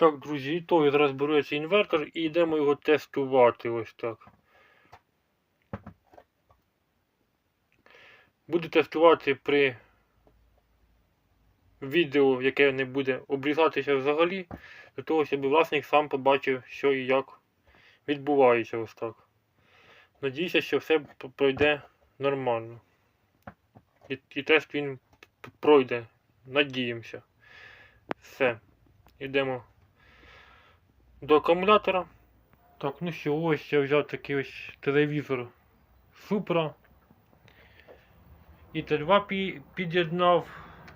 Так, друзі, і то зараз беру інвертор і йдемо його тестувати ось так. Буду тестувати при відео, яке не буде обрізатися взагалі, для того, щоб власник сам побачив, що і як відбувається ось так. Надіюся, що все пройде нормально. І, і тест він пройде. Надіємося. Все. Йдемо до акумулятора. Так, ну що, ось я взяв такий ось телевізор Supra. І Т2 під'єднав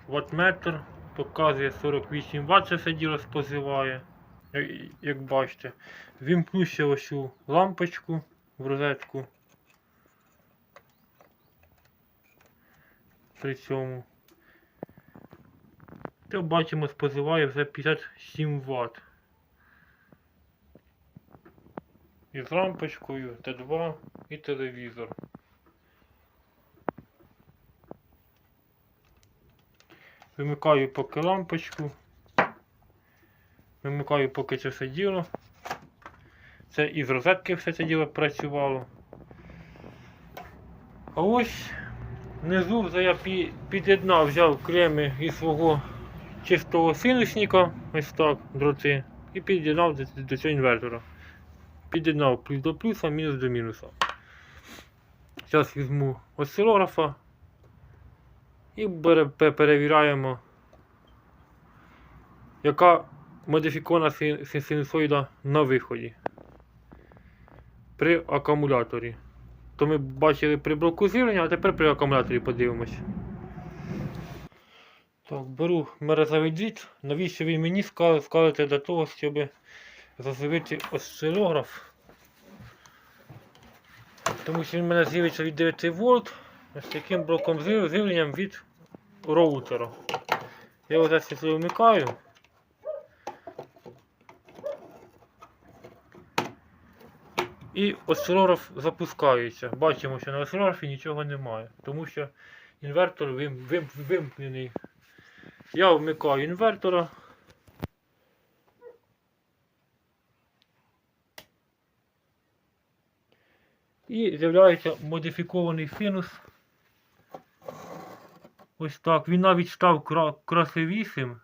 ваттметр, показує 48 Вт, це все діло спозиває. Як бачите, вімкну ще ось цю лампочку в розетку. При цьому. То бачимо, спозиває вже 57 Вт. І з лампочкою Т2 і телевізор. Вимикаю поки лампочку. Вимикаю поки це все діло. Це із розетки все це діло працювало. А ось внизу вже я під'єднав, взяв креми із свого чистого синусника, ось так, дроти, і під'єднав до цього інвертора. Під'єднав плюс до плюса, мінус до мінуса. Зараз візьму осцилографа і перевіряємо, яка модифікована син- син- синусоїда на виході при акумуляторі. То ми бачили при блоку з'явлення, а тепер при акумуляторі подивимось. Так, беру мерезовий дріт. Навіщо він мені ска- скажете для того, щоб зазивити осцилограф. Тому що він мене з'явиться від 9 вольт з таким блоком з'яв- живленням від роутера. Я його зараз сюди вмикаю. І осцилограф запускається. Бачимо, що на осцилографі нічого немає, тому що інвертор вим, вим, вимкнений. Я вмикаю інвертора. І з'являється модифікований синус. Ось так. Він навіть став красивішим,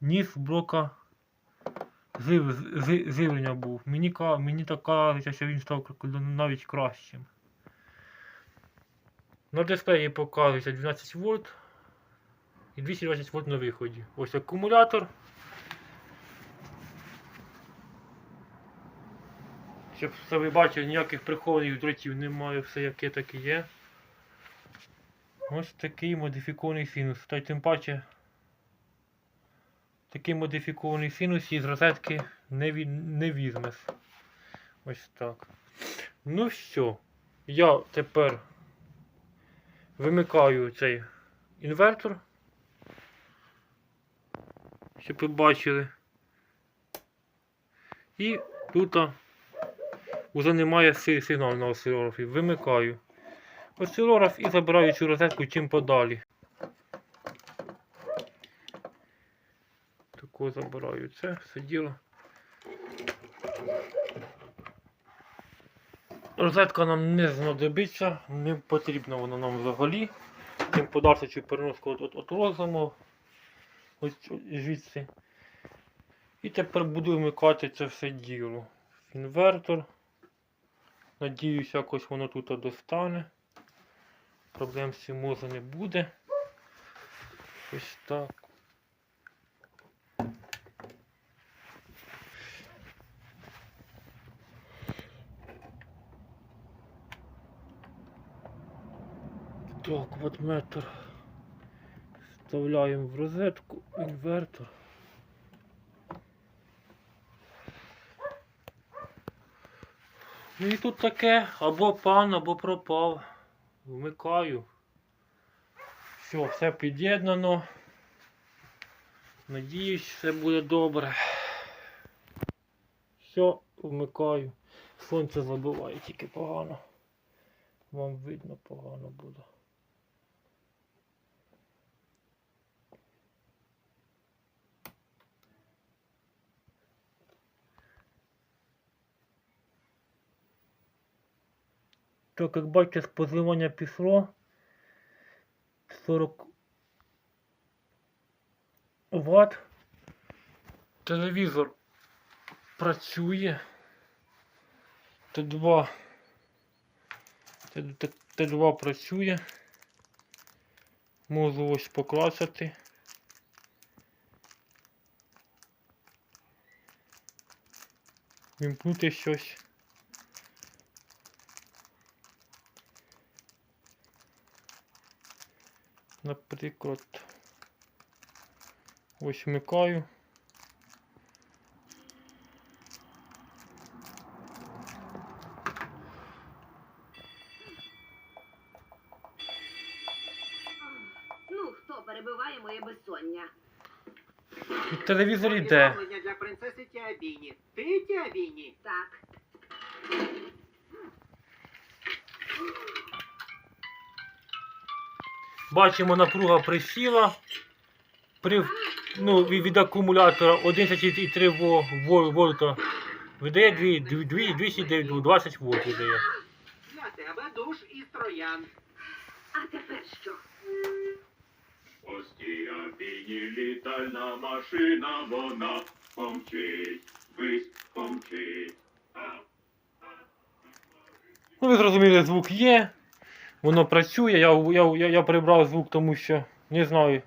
ніж блока жив, жи- живлення був. Мені, мені так кажеться, що він став навіть кращим. На дисплеї показується 12 вольт і 220 вольт на виході. Ось акумулятор. Щоб все ви бачили, ніяких прихованих дротів немає, все яке так і є. Ось такий модифікований синус. Та й тим паче такий модифікований синус із розетки не, ві- не візьмеш. Ось так. Ну що, я тепер вимикаю цей інвертор. Щоб ви бачили. І тут вже немає си- сигналу на осцилографі. Вимикаю осцилограф і забираю цю розетку чим подалі. Тако забираю це все діло. Розетка нам не знадобиться, не потрібна вона нам взагалі. Тим подальше цю переноску от, от, отрозимо. Ось звідси. І тепер буду вмикати це все діло. Інвертор. Надіюсь, якось воно тут достане. Проблем з цим може не буде. Ось так. Так, ватметр. Вставляємо в розетку інвертор. Ну і тут таке або пан, або пропав. Вмикаю. Все, все під'єднано. Надіюсь, все буде добре. Все, вмикаю. Сонце забиває тільки погано. Вам видно погано буде. Так, як бачите, споживання пішло 40 Вт. Телевізор працює. Т2 Т- Т- Т2 працює. Можу ось поклацати. Вімкнути щось. Наприклад, ось вмикаю. Ну, хто перебиває моє безсоння? Телевізор йде. Для принцеси Тіабіні. Ти Тіабіні? Так. Бачимо, напруга присіла. При, ну, від акумулятора 11,3 вольта видає 2, 2, 220 вольт видає. Для тебе душ із троян. А тепер що? Ось Тіабіні літальна машина, вона помчить, вись помчить. Ну, ви зрозуміли, звук є. Воно працює. Я, я, я, я прибрав звук, тому що не знаю.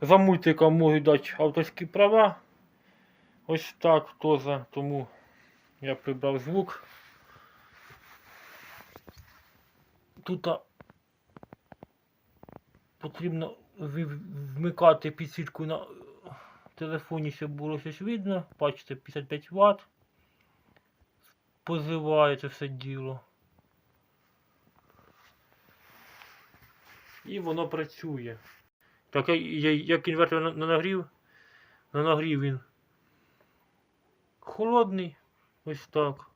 За мультиком можуть дати авторські права. Ось так теж. Тому я прибрав звук. Тут потрібно вмикати підсвітку на телефоні, щоб було щось видно. Бачите, 55 Вт. Позиває це все діло. І воно працює. Так, як інвертор на, на нагрів, на нагрів він холодний. Ось так.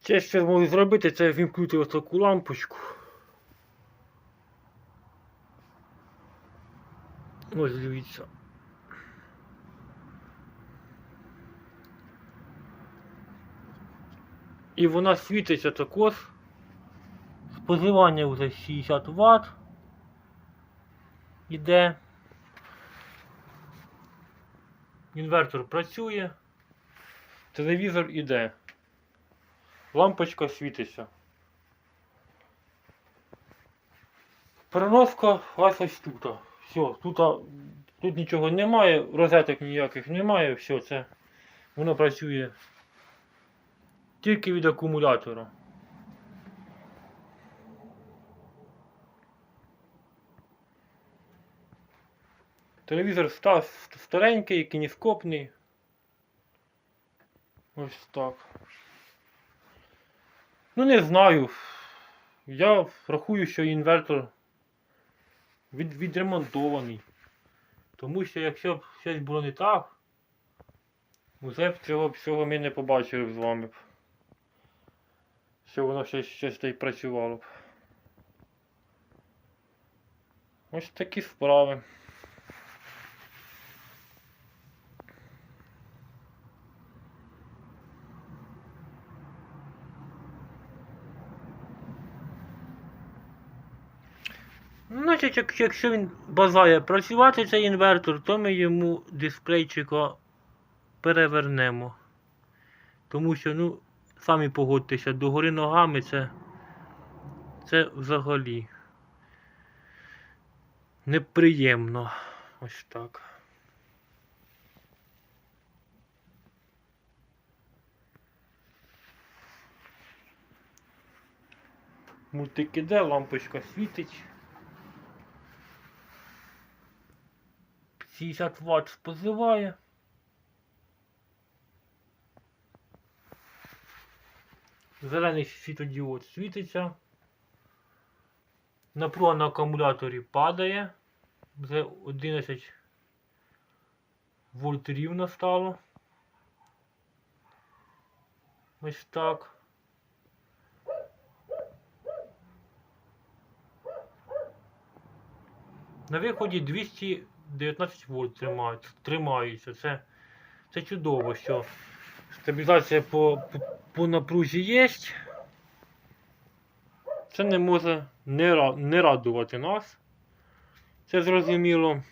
Це що можу зробити, це вімкнути ось таку лампочку. Ось дивіться. І вона світиться також. Споживання вже 60 Вт. Іде. Інвертор працює. Телевізор іде. Лампочка світиться. Переноска ось ось тут. Все, тут, тут нічого немає, розеток ніяких немає, все, це воно працює тільки від акумулятора. Телевізор ста- старенький, кініскопний. Ось так. Ну не знаю. Я рахую, що інвертор від, відремонтований. Тому що якщо б щось було не так, вже б цього всього ми не побачили б з вами. Б. Що воно щось, щось та працювало б. Ось такі справи. Значить, якщо він бажає працювати цей інвертор, то ми йому дисплейчика перевернемо. Тому що, ну, самі погодьтеся, догори ногами це, це взагалі неприємно. Ось так. Мультик іде, лампочка світить. 50 Вт споживає. Зелений світодіод світиться. Напруга на акумуляторі падає. Вже 11 вольт рівно стало. Ось так. На виході 219 вольт тримають, тримаються. Це, це чудово, що Стабілізація по, по, по напрузі є. Це не може не, не радувати нас. Це зрозуміло.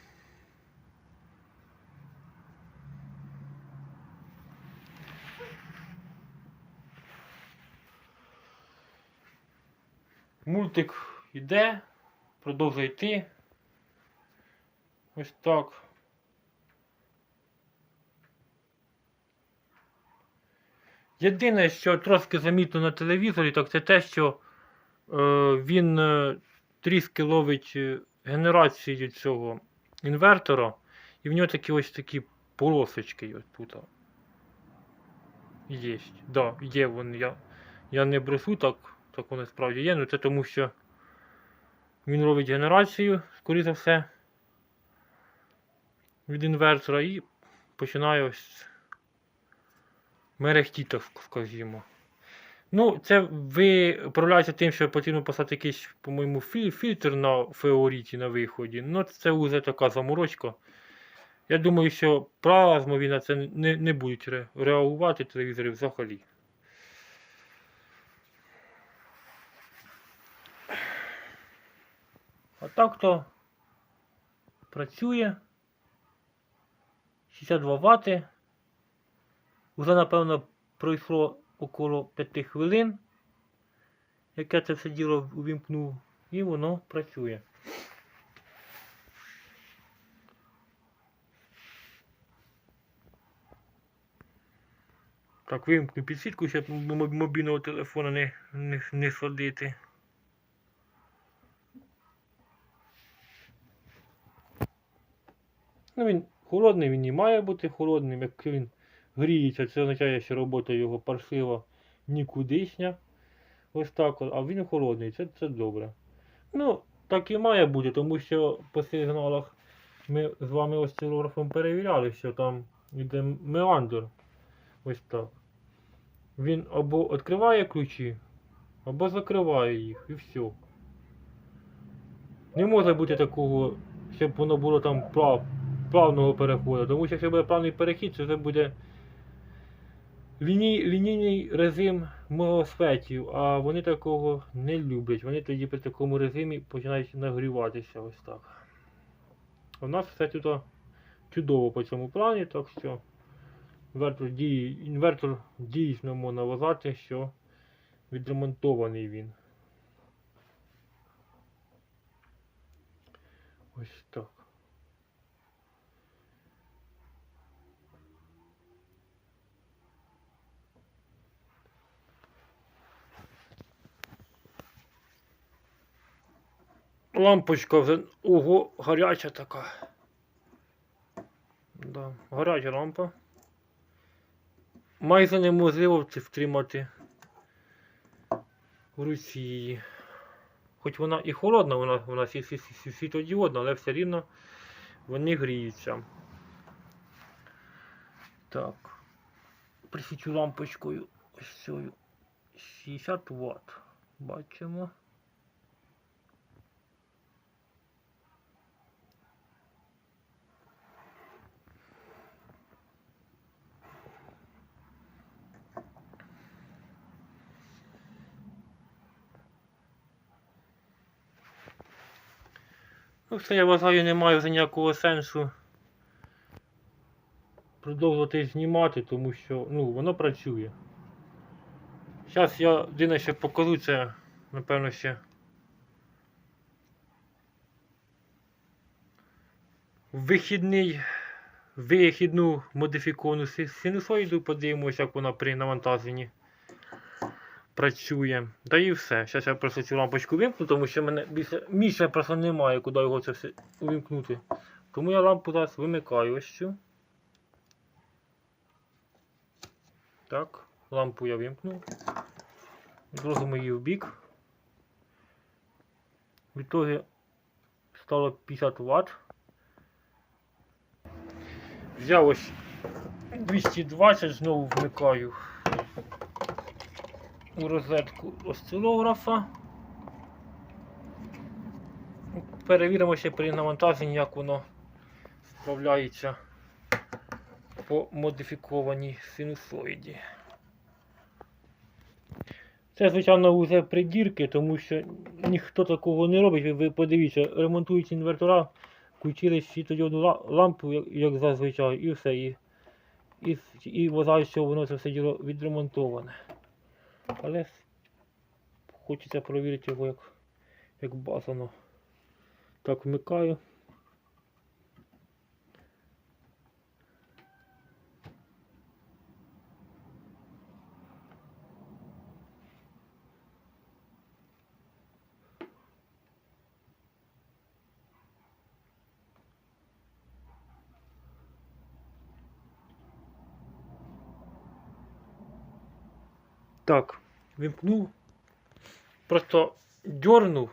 Мультик йде, продовжує йти. Ось так. Єдине, що трошки замітно на телевізорі, так це те, що е, він е, тріски ловить е, генерацію цього інвертора, і в нього такі ось такі полосочки ось тут. Є. Да, є вони. Я, я не бросу так, так вони справді є, ну це тому що він робить генерацію, скоріше за все, від інвертора і починає ось мерехтіти, так скажімо. Ну, це ви управляєте тим, що потрібно поставити якийсь, по-моєму, фільтр на феоріті на виході. Ну, це вже така заморочка. Я думаю, що плазмові на це не, не будуть ре- реагувати телевізори взагалі. А так то працює. 62 Вт. Вже, напевно, пройшло около 5 хвилин, як я це все діло увімкнув, і воно працює. Так, вимкну підсвітку, щоб мобільного телефона не, не, не садити. Ну, він холодний, він і має бути холодним. Якщо він гріється, це означає, що робота його паршива нікудишня. Ось так, а він холодний, це, це добре. Ну, так і має бути, тому що по сигналах ми з вами осцилографом перевіряли, що там йде меандр. Ось так. Він або відкриває ключі, або закриває їх і все. Не може бути такого, щоб воно було там плав, плавного переходу. Тому що якщо буде плавний перехід, це вже буде ліній, лінійний режим мосфетів, а вони такого не люблять. Вони тоді при такому режимі починають нагріватися ось так. У нас все тут чудово по цьому плані, так що інвертор, діє, інвертор дійсно можна вважати, що відремонтований він. Ось так. Лампочка вже ого, гаряча така. Да, гаряча лампа. Майже неможливо це втримати в руці. Хоч вона і холодна, вона, вона сві- сві- сві- але все рівно вони гріються. Так. Присвічу лампочкою ось цією 60 Вт. Бачимо. Ну, все, я вважаю, немає вже ніякого сенсу продовжувати знімати, тому що ну, воно працює. Зараз я єдине ще покажу це, напевно, ще. Вихідний, вихідну модифіковану си- синусоїду, подивимося, як вона при навантаженні працює. Та і все. Зараз я просто цю лампочку вимкну, тому що мене більше місця просто немає, куди його це все увімкнути. Тому я лампу зараз вимикаю ось цю. Так, лампу я вимкнув. Відложимо її в бік. В ітогі стало 50 Вт. Взяв ось 220, знову вмикаю у розетку осцилографа. Перевіримо ще при навантаженні, як воно справляється по модифікованій синусоїді. Це, звичайно, вже придірки, тому що ніхто такого не робить. Ви, подивіться, ремонтують інвертора, включили світодіодну ла- лампу, як, зазвичай, і все. І, і, і вважають, що воно це все діло відремонтоване. Але хочеться провірити його як, як базано. Так, вмикаю. Так, вимкнув. Просто дьорнув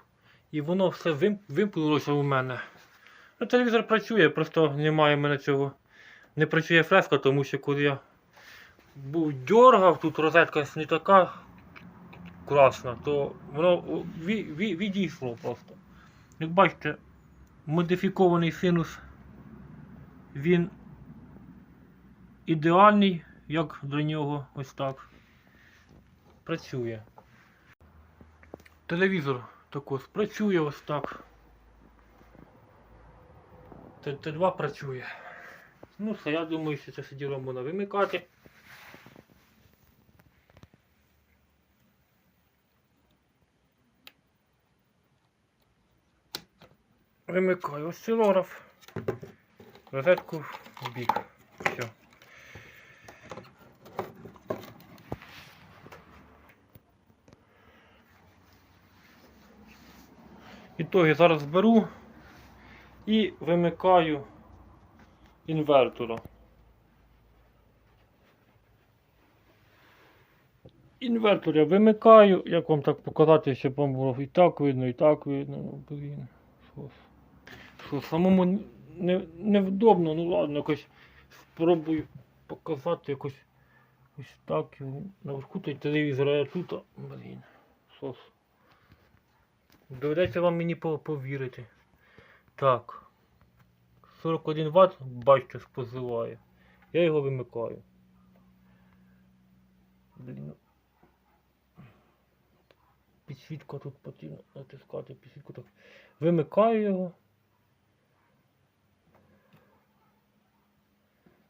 і воно все вим- вимкнулося у мене. Ну, телевізор працює, просто немає в мене цього. Не працює фреска, тому що коли я був дьоргав, тут розетка не така красна, то воно ві- ві- відійшло просто. Як бачите, модифікований синус, він ідеальний, як для нього ось так. Працює. Телевізор також працює ось так. Т- Т2 працює. Ну все, я думаю, що це все діло можна вимикати. Вимикаю осцилограф. Розетку в бік. Все. Ітоги зараз беру і вимикаю інвертора. Інвертор я вимикаю, як вам так показати, щоб вам було і так видно, і так видно. Ну, блін. Що, що самому не, невдобно, ну ладно, якось спробую показати якось ось так. Наверху той телевізор, а тут, блін. Ж. Доведеться вам мені повірити. Так. 41 Вт, бачите, спозиває. Я його вимикаю. Блін. Підсвітка тут потрібно натискати підсвітку так. Вимикаю його.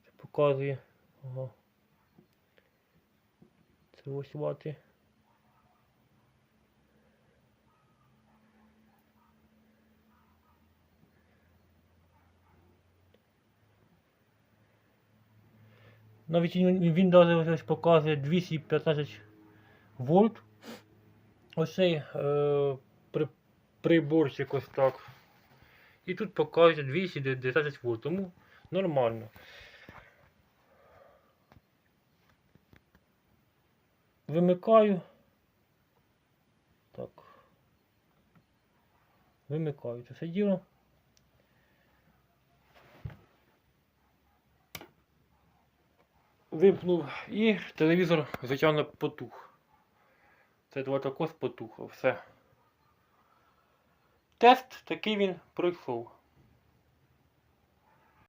Це показує. Ага. Це ось вати. Навіть він, він ось показує 215 вольт. Ось цей е, при, приборчик ось так. І тут показує 219 вольт, тому нормально. Вимикаю. Так. Вимикаю це все діло. Вимкнув і телевізор, звичайно, потух. Це два також потухло, все. Тест такий він пройшов.